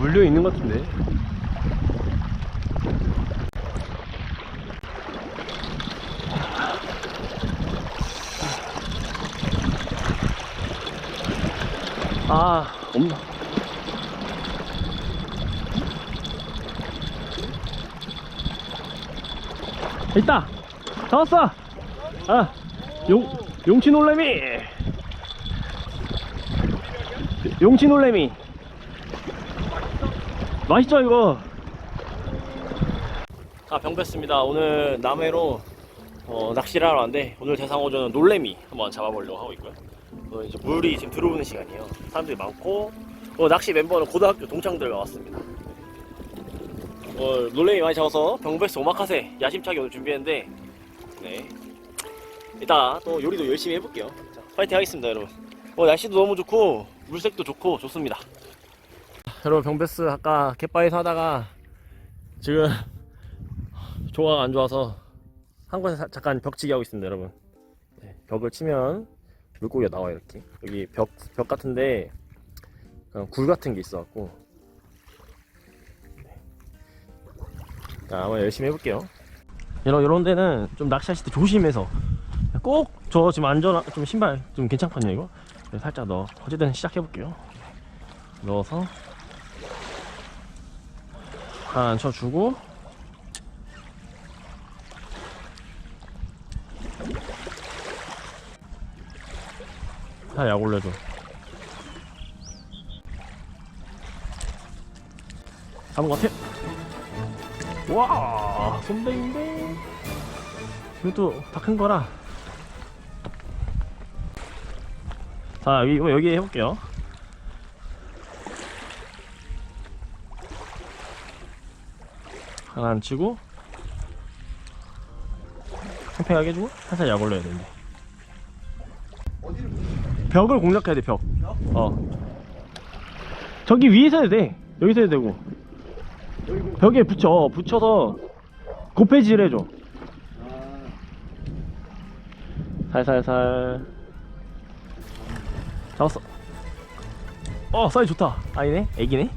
물려 있는 것 같은데. 아, 없나? 있다! 잡았어! 아, 용, 용치 놀래미! 용치 놀래미! 맛있죠, 이거? 아, 병 뺐습니다. 오늘 남해로 어, 낚시를 하러 왔는데, 오늘 대상어조는 놀래미 한번 잡아보려고 하고 있고요. 어, 이제 물이 지금 들어오는 시간이에요. 사람들이 많고, 어, 낚시 멤버는 고등학교 동창들과 왔습니다. 어, 놀래미 많이 잡아서 병베스 오마카세 야심차게 오늘 준비했는데, 네. 이따 또 요리도 열심히 해볼게요. 자, 파이팅 하겠습니다, 여러분. 어, 날씨도 너무 좋고, 물색도 좋고, 좋습니다. 여러분, 병베스 아까 갯바위에서 하다가, 지금, 조화가 안 좋아서, 한 곳에 사- 잠깐 벽치기 하고 있습니다, 여러분. 네, 벽을 치면, 물고기가 나와요, 이렇게. 여기 벽, 벽 같은데, 굴 같은 게 있어갖고, 자, 한번 열심히 해볼게요. 이런, 이런 데는 좀 낚시하실 때 조심해서 꼭 저 지금 안전 좀 신발 좀 괜찮거든요 이거 그래서 살짝 넣어 어쨌든 시작해볼게요 넣어서 하나 쳐주고. 살약 올려줘. 잡은 것 같아? 와 손대인데. 이것도 다 큰 거라. 자 여기 여기 해볼게요 하나 안 치고 팽팽하게 해주고 살살 약 올려야 되는데. 벽을 공략해야 돼벽. 어. 저기 위에서 해도 돼. 여기서 해도 되고. 벽에 붙여. 붙여서 고패질 해줘. 살살살. 잡았어. 어 사이즈 좋다. 아니네? 애기네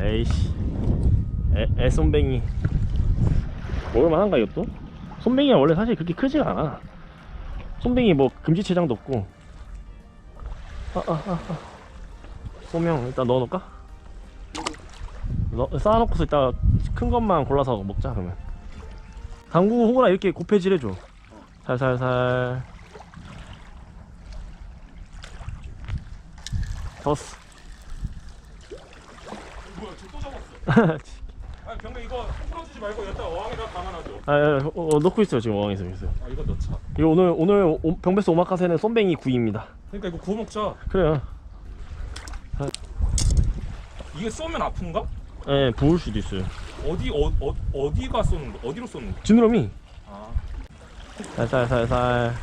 에이씨. 애, 애손뱅이. 먹을만한가 이것도? 손뱅이가 원래 사실 그렇게 크지가 않아. 손뱅이 뭐 금지체장도 없고. 아아 아 아. 소명 일단 넣어놓을까? 넣, 쌓아놓고서 이따 큰 것만 골라서 먹자 그러면. 당구 호구나 이렇게 고패질 해줘. 살살살. 잡았어 뭐야 저또 잡았어 아 병래 이거 풀어주지 말고 여기다 어항에다 담아놔줘. 아, 아, 어, 어, 넣고 있어요 지금 어항에서 있어요 아 이거 넣자. 이거 오늘 오늘 오- 병베스 오마카세는 쏨뱅이 구이입니다. 그러니까 이거 구워 먹자. 그래요. 이게 쏘면 아픈가? 예 부을 수도 있어요. 어디 어, 어, 어디가 쏘는 거 어디로 쏘는 거? 지느러미. 아. 살살살살.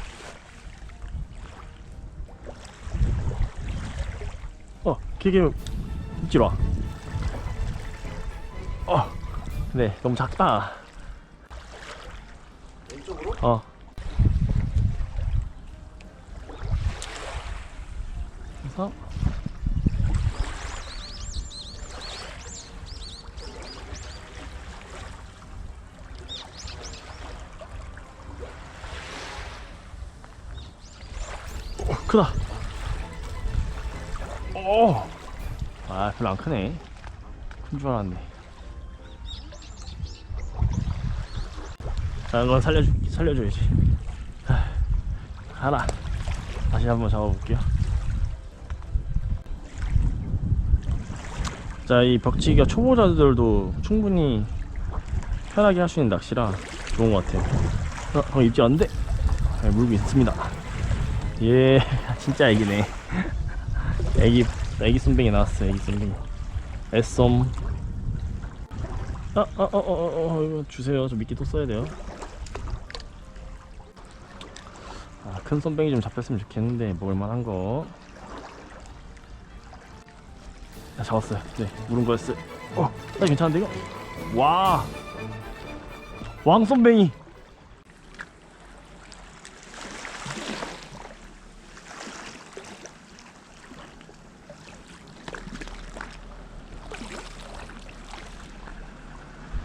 어 길게 입질 와 어, 네 너무 작다. 왼쪽으로? 어. 그래서? 오, 크다. 오 아 별로 안 크네. 큰 줄 알았네 자 이건 살려주, 살려줘야지. 하, 하나. 다시 한번 잡아볼게요. 자이 벽치기가 초보자들도 충분히 편하게 할 수 있는 낚시라 좋은 것 같아요. 어, 어 입질 안돼? 네, 물고 있습니다. 예 진짜 애기네. 애기 애기 손뱅이 나왔어 애기 손뱅이. 애쏨 아아아아아 어, 어, 어, 이거 주세요. 저 미끼 또 써야 돼요 큰 손뱅이 좀 잡혔으면 좋겠는데 먹을만한 거. 자, 잡았어요. 네 물은 거였어요. 어, 나 괜찮은데 이거? 와! 왕손뱅이!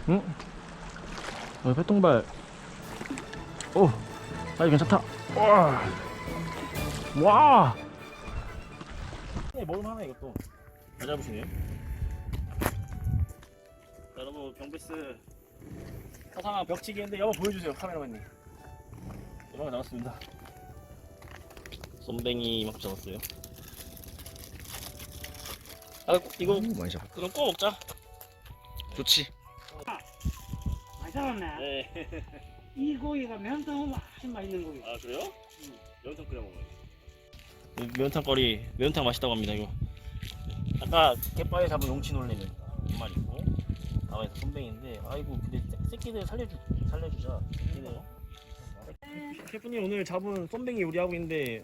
응? 어, 회통발. 오, 아주 괜찮다. 와, 와. 네, 먹을만하네 이것도. 잘 잡으시네요. 자, 여러분 경비스 사상한 벽치기인데 여보 보여주세요 카메라맨님. 거 나왔습니다. 쏨뱅이 막 잡았어요. 아 이거 많이 잡아. 그럼 구워 먹자. 좋지. 많이 잡았네. 네. 이 고기가 면탕하면 아주 맛있는 고기. 아 그래요? 매운탕 끓여 먹어요. 매운탕거리 매운탕 맛있다고 합니다 이거. 아까 갯바위에 잡은 용치 놀래는 두 마리 있고 나와서 손뱅인데 아이고 근데 새- 새끼들 살려주 살려주자. 새끼들. 셰프님 오늘 잡은 쏨뱅이 요리하고 있는데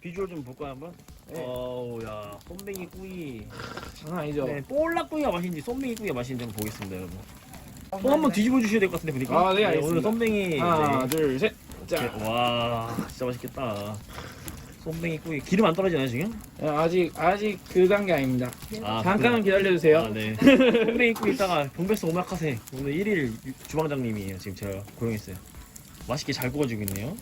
비주얼 좀 볼까요 한번? 네. 어우 야 쏨뱅이 구이 장난 아니죠. 네, 볼락구이가 맛있는지 쏨뱅이 구이가 맛있는지 한번 보겠습니다 여러분 손 한번 뒤집어 주셔야 될 것 같은데 보니까 아, 네, 오늘 알겠습니다. 쏨뱅이 하나, 네. 둘, 셋. 자, 와 진짜 맛있겠다 쏨뱅이 구이 기름 안 떨어지나요 지금? 아직 아직 그 단계 아닙니다. 아, 잠깐만 기다려 주세요. 아, 네. 쏨뱅이 구이 있다가 본베스 오마카세 오늘 1일 주방장님이에요 지금 제가 고용했어요 맛있게 잘 구워주고 있네요